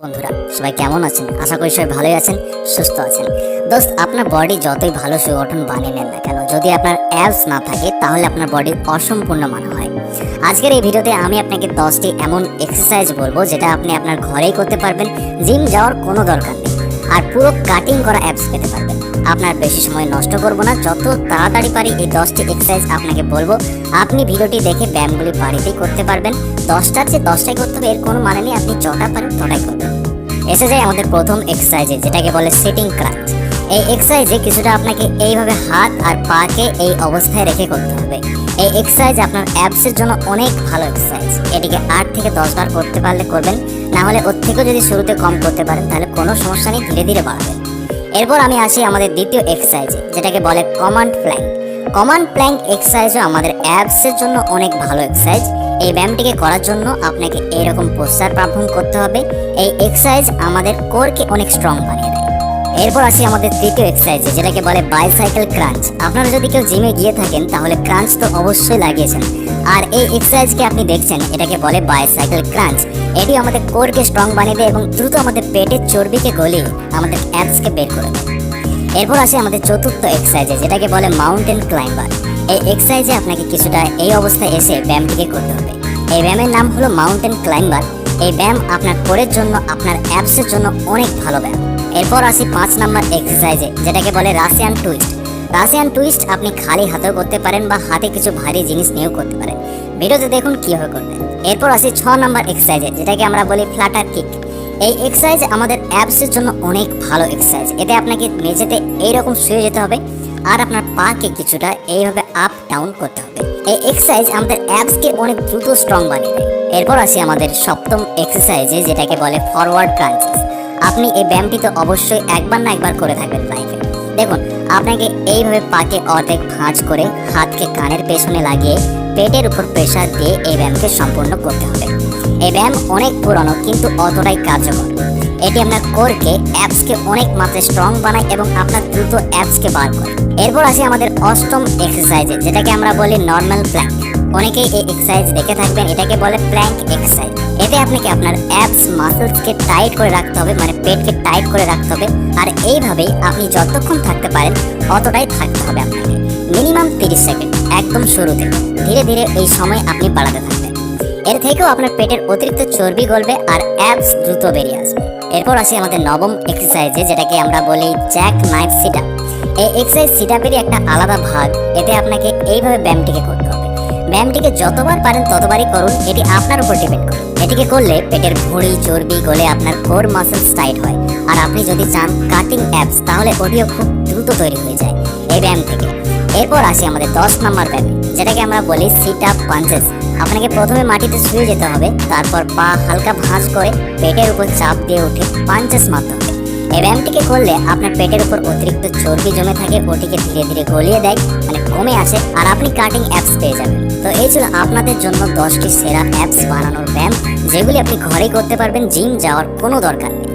বন্ধুরা, সবাই কেমন আছেন? আশা করি সবাই ভালোই আছেন, সুস্থ আছেন। দোস্ত, আপনার বডি যতই ভালো সুগঠন বানিয়ে নেন না কেন, যদি আপনার অ্যাপস না থাকে, তাহলে আপনার বডি অসম্পূর্ণ মনে হয়। আজকের এই ভিডিওতে আমি আপনাকে দশটি এমন এক্সারসাইজ বলব, যেটা আপনি আপনার ঘরেই করতে পারবেন জিম যাওয়ার কোনো দরকার নেই। আর পুরো কাটিং করা অ্যাপস পেতে পারবেন। আপনার বেশি সময় নষ্ট করব না, যত তাড়াতাড়ি পারি এই দশটি এক্সারসাইজ আপনাকে বলব। আপনি ভিডিওটি দেখে ব্যায়ামগুলি বাড়িতেই করতে পারবেন। দশটার যে দশটাই করতে হবে, এর কোনো মানে নেই, আপনি যটা পারেন তটাই করবেন। এসে যায় আমাদের প্রথম এক্সারসাইজে যেটাকে বলে সিটিং ক্রাঞ্চ এই এক্সারসাইজে কিছুটা আপনাকে এইভাবে হাত আর পাকে এই অবস্থায় রেখে করতে হবে। এই এক্সারসাইজ আপনার অ্যাপসের জন্য অনেক ভালো এক্সারসাইজ এটিকে আট থেকে দশ বার করতে পারলে করবেন। না হলে ওর থেকেও যদি শুরুতে কম করতে পারেন, তাহলে কোনো সমস্যা নেই, ধীরে ধীরে বাড়াবেন। এরপর আমি আসি আমাদের দ্বিতীয় এক্সারসাইজে যেটাকে বলে কমান্ড প্ল্যাঙ্ক কমান্ড প্ল্যাঙ্ক এক্সারসাইজও আমাদের অ্যাপসের জন্য অনেক ভালো এক্সারসাইজ এই ব্যায়ামটিকে করার জন্য আপনাকে এইরকম পোস্টার পারফর্ম করতে হবে। এই এক্সারসাইজ আমাদের কোরকে অনেক স্ট্রং বানিয়ে দেয়। এরপর আসি আমাদের তৃতীয় এক্সারসাইজে যেটাকে বলে বাইসাইকেল ক্রাঞ্চ আপনারা যদি কেউ জিমে গিয়ে থাকেন, তাহলে ক্রাঞ্চ তো অবশ্যই লাগিয়েছেন। আর এই এক্সারসাইজকে আপনি দেখছেন, এটাকে বলে বাইসাইকেল ক্রাঞ্চ এটি আমাদের কোরকে স্ট্রং বানিয়ে দেয় এবং দ্রুত আমাদের পেটের চর্বিকে গলিয়ে আমাদের অ্যাপসকে বের করে দেয়। এরপর আসে আমাদের চতুর্থ এক্সারসাইজে যেটাকে বলে মাউন্টেন ক্লাইম্বার এই এক্সারসাইজে আপনাকে কিছুটা এই অবস্থায় এসে ব্যায়ামটিকে করতে হবে। এই ব্যায়ামের নাম হলো মাউন্টেন ক্লাইম্বার এই ব্যায়াম আপনার কোরের জন্য, আপনার অ্যাপসের জন্য অনেক ভালো ব্যায়াম। এরপর আসি পাঁচ নাম্বার এক্সারসাইজে যেটাকে বলে রাশিয়ান টুইস্ট রাশিয়ান টুইস্ট আপনি খালি হাতেও করতে পারেন বা হাতে কিছু ভারী জিনিস নিয়েও করতে পারেন। ভিডিওতে দেখুন কীভাবে করবেন এরপর আসি ছ নম্বর এক্সারসাইজে যেটাকে আমরা বলি ফ্ল্যাটার কিক এই এক্সারসাইজ আমাদের অ্যাপসের জন্য অনেক ভালো এক্সারসাইজ এতে আপনাকে মেঝেতে এইরকম শুয়ে যেতে হবে আর আপনার পাকে কিছুটা এইভাবে আপ ডাউন করতে হবে। এই এক্সারসাইজ আমাদের অ্যাপসকে অনেক দ্রুত স্ট্রং বানিয়ে দেয়। এরপর আসি আমাদের সপ্তম এক্সারসাইজে যেটাকে বলে ফরওয়ার্ড ক্রাঞ্চেস আপনি এই ব্যায়ামটি তো অবশ্যই একবার না একবার করে থাকবেন লাইফে দেখুন আপনাকে এইভাবে পাকে অর্ধেক ভাঁজ করে হাতকে কানের পেছনে লাগিয়ে পেটের উপর প্রেশার দিয়ে এই ব্যায়ামকে সম্পূর্ণ করতে হবে। এই ব্যায়াম অনেক পুরনো কিন্তু অতটাই কার্যকর। এটি আপনার কোরকে অ্যাপসকে অনেক মাত্রায় স্ট্রং বানায় এবং আপনার দ্রুত অ্যাপসকে বার করে। এরপর আসি আমাদের অষ্টম এক্সারসাইজে যেটাকে আমরা বলি নর্মাল প্ল্যাঙ্ক অনেকেই এই এক্সারসাইজ দেখে থাকবেন, এটাকে বলে প্ল্যাঙ্ক এক্সারসাইজ এতে আপনাকে আপনার অ্যাপস মাসেলসকে টাইট করে রাখতে হবে মানে পেটকে টাইট করে রাখতে হবে। আর এইভাবেই আপনি যতক্ষণ থাকতে পারেন, অতটাই থাকতে হবে আপনাকে। মিনিমাম তিরিশ সেকেন্ড একদম শুরুতে। ধীরে ধীরে এই সময় আপনি বাড়াতে থাকবেন। এর থেকেও আপনার পেটের অতিরিক্ত চর্বি গলবে আর অ্যাপস দ্রুত বেরিয়ে আসবে। এরপর আসি আমাদের নবম এক্সারসাইজে যেটাকে আমরা বলি জ্যাক নাইফ সিটা এই এক্সারসাইজ সিটাপেরই একটা আলাদা ভাগ। এতে আপনাকে এইভাবে ব্যায়ামটিকে করতে ব্যায়ামটিকে যতবার পারেন ততবারই করুন, এটি আপনার উপর ডিপেন্ড করে। এটিকে করলে পেটের ভুঁড়ি, চর্বি, গলে আপনার কোর মাসেলস টাইট হয়। আর আপনি যদি চান কাটিং অ্যাপস তাহলে ওটিও খুব দ্রুত তৈরি হয়ে যায় এই ব্যায়াম থেকে। এরপর আসি আমাদের দশ নম্বর ব্যায়াম, যেটাকে আমরা বলি সিট আপ পাঞ্চেস আপনাকে প্রথমে মাটিতে শুয়ে যেতে হবে, তারপর পা হালকা ভাঁজ করে পেটের উপর চাপ দিয়ে উঠে পাঞ্চেস মারতে হবে। এই ব্যায়ামটিকে করলে আপনার পেটের উপর অতিরিক্ত চর্বি জমে থাকে, ওটিকে ধীরে ধীরে গলিয়ে দেয় মানে কমে আছে আর আপনি কাটিং অ্যাপস পেয়ে যাবেন। তো এই ছিল আপনাদের জন্য দশটি সেরা অ্যাপস বানানোর ব্যায়াম, যেগুলি আপনি ঘরেই করতে পারবেন জিম যাওয়ার কোনো দরকার নেই।